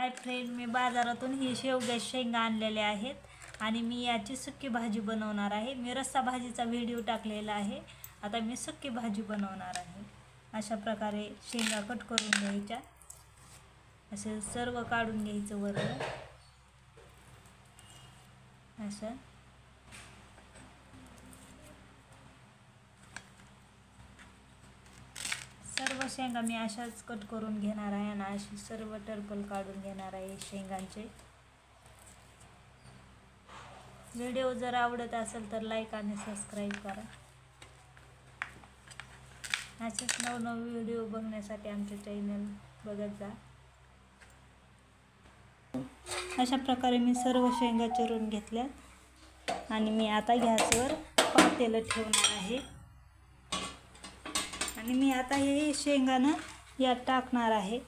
Hi friend मी बाजारातून ही शेवग्या शेंगा आणलेल्या आहेत आणि मी याची सुक्की भाजी बनवणार आहे. मी रस्सा भाजीचा व्हिडिओ टाकलेला आहे. आता मी सुक्की भाजी बनवणार आहे. अशा प्रकारे शेंगा कट करून घ्यायच्या. असे सर्व काढून घ्यायचं वरलं असं सर्व शेंगा मी अशाच कट करून घेणार आहे आणि अशी सर्व टर्पल काढून घेणार आहे शेंगांचे. व्हिडिओ जर आवडत असेल तर लाईक आणि सबस्क्राईब करा. असेच नवनव व्हिडिओ बघण्यासाठी आमचे चॅनल बघत जा. अशा प्रकारे मी सर्व शेंगा चिरून घेतल्या आणि मी आता गॅसवर पातेलं ठेवणार आहे. आणि मी आता हे शेंगानं यात टाकणार आहे.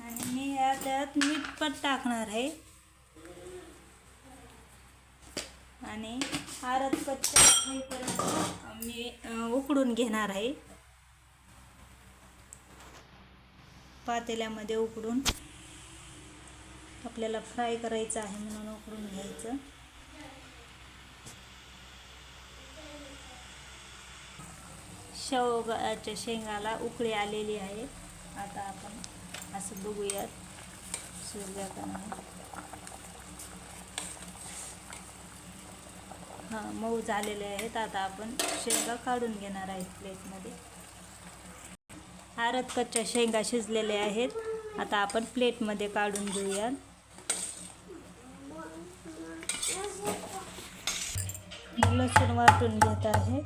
आणि मी यात त्यात मीठ पण टाकणार आहे. आणि आरत कच्च्या होईपर्यंत मी उकडून घेणार आहे. पातेल्यामध्ये उकडून आपल्याला फ्राय करायचं आहे म्हणून उकडून घ्यायचं. शेवगाच्या शेंगाला उकळी आलेली आहे. आता आपण असं बघूयात. शेवग्याकडनं हां मऊ झालेले आहेत. आता आपण शेंगा काढून घेणार आहेत प्लेटमध्ये आरत कच्च्या शेंगा शिजलेल्या आहेत. आता आपण प्लेटमध्ये काढून घेऊयात. लसूण वाटून घेत आहे.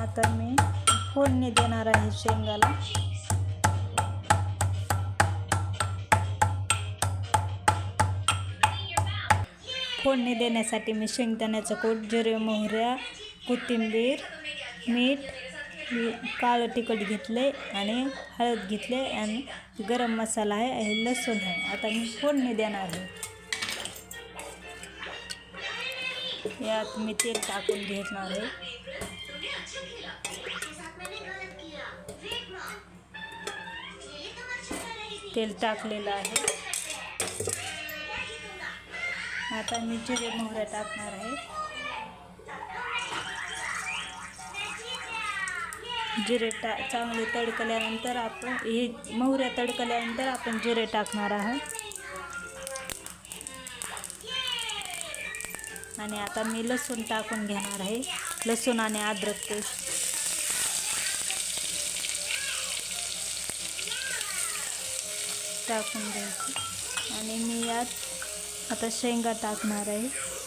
आता मी फोडणी देणार आहे शेंगाला. फोडणी देण्यासाठी मी शेंगदाण्याचं कोट जिरे मोहऱ्या कोथिंबीर मीठ काळं तिखट घेतले आणि हळद घेतले आणि गरम मसाला आहे आणि लसूण आहे. आता मी फोडणी देणार आहे. यात मी तेल टाकून घेणार आहे. तेल टाकलेलं आहे. आता मी जिरे मोहऱ्या टाकणार आहे. जिरे टा चांगले तडकल्यानंतर आपण हे मोहऱ्या तडकल्यानंतर आपण जिरे टाकणार आहोत. आणि आता मी लसूण टाकून घेणार आहे. लसूण आणि अद्रक पेस्ट. टाकून घ्यायची. आणि मी यात आता शेंगा टाकणार आहे.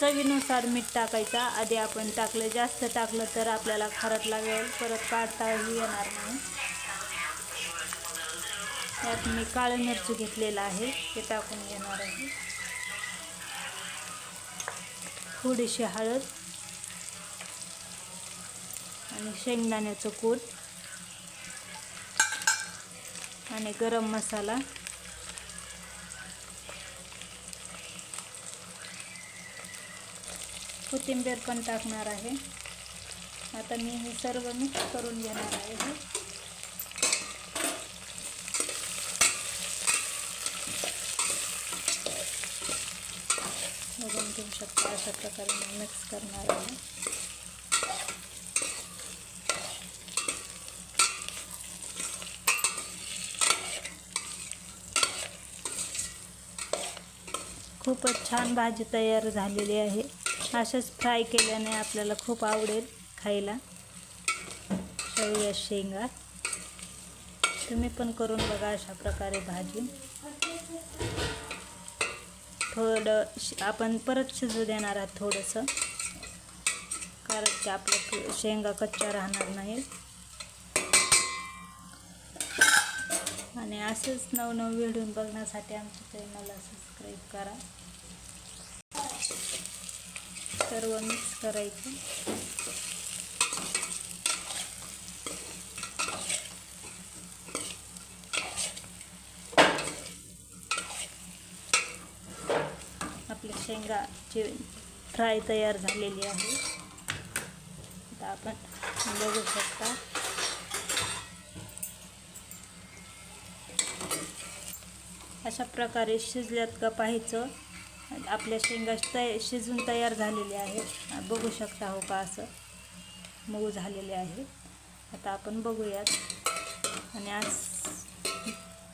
चवीनुसार मीठ टाकायचा. आधी आपण टाकलं जास्त टाकलं तर आपल्याला खारट लागेल. परत काढताही येणार नाही. त्यात मी काळं मिरची घेतलेलं आहे. ते टाकून घेणार आहे. थोडीशी हळद आणि शेंगदाण्याचं कूट आणि गरम मसाला. कोथिंबीर पण टाकणार आहे. आता मी हे सर्व मिक्स करून घेणार आहे हे. बघून घेऊ शकता अशा प्रकारे मी मिक्स करणार आहे. खूपच छान भाजी तयार झालेली आहे. अशाच फ्राय केल्याने आपल्याला खूप आवडेल खायला. शेवया शेंगा. तुम्ही पण करून बघा अशा प्रकारे भाजी थोडं श- आपण परत शिजू देणार आहात थोडंसं. कारण की आपलं शेंगा कच्च्या राहणार नाही. आणि असंच नवनवीन व्हिडिओ बघण्यासाठी आमच्या चॅनलला सबस्क्राईब करा. सर्व मिक्स करायचं. आपल्या शेंगाची फ्राय तयार झालेली आहे. आता आपण बघू शकता. अशा प्रकारे शिजल्यात का पाहायचं. आपल्या शेंगा तय शिजून तयार झालेले आहेत. बघू शकता हो का असं मऊ झालेले आहे. आता आपण बघूयात. आणि आज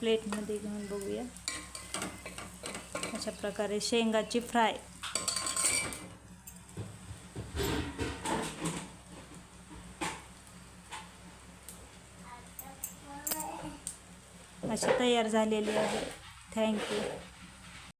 प्लेटमध्ये घेऊन बघूया अशा प्रकारे शेंगाची फ्राय. अशी तयार झालेली आहे. थँक्यू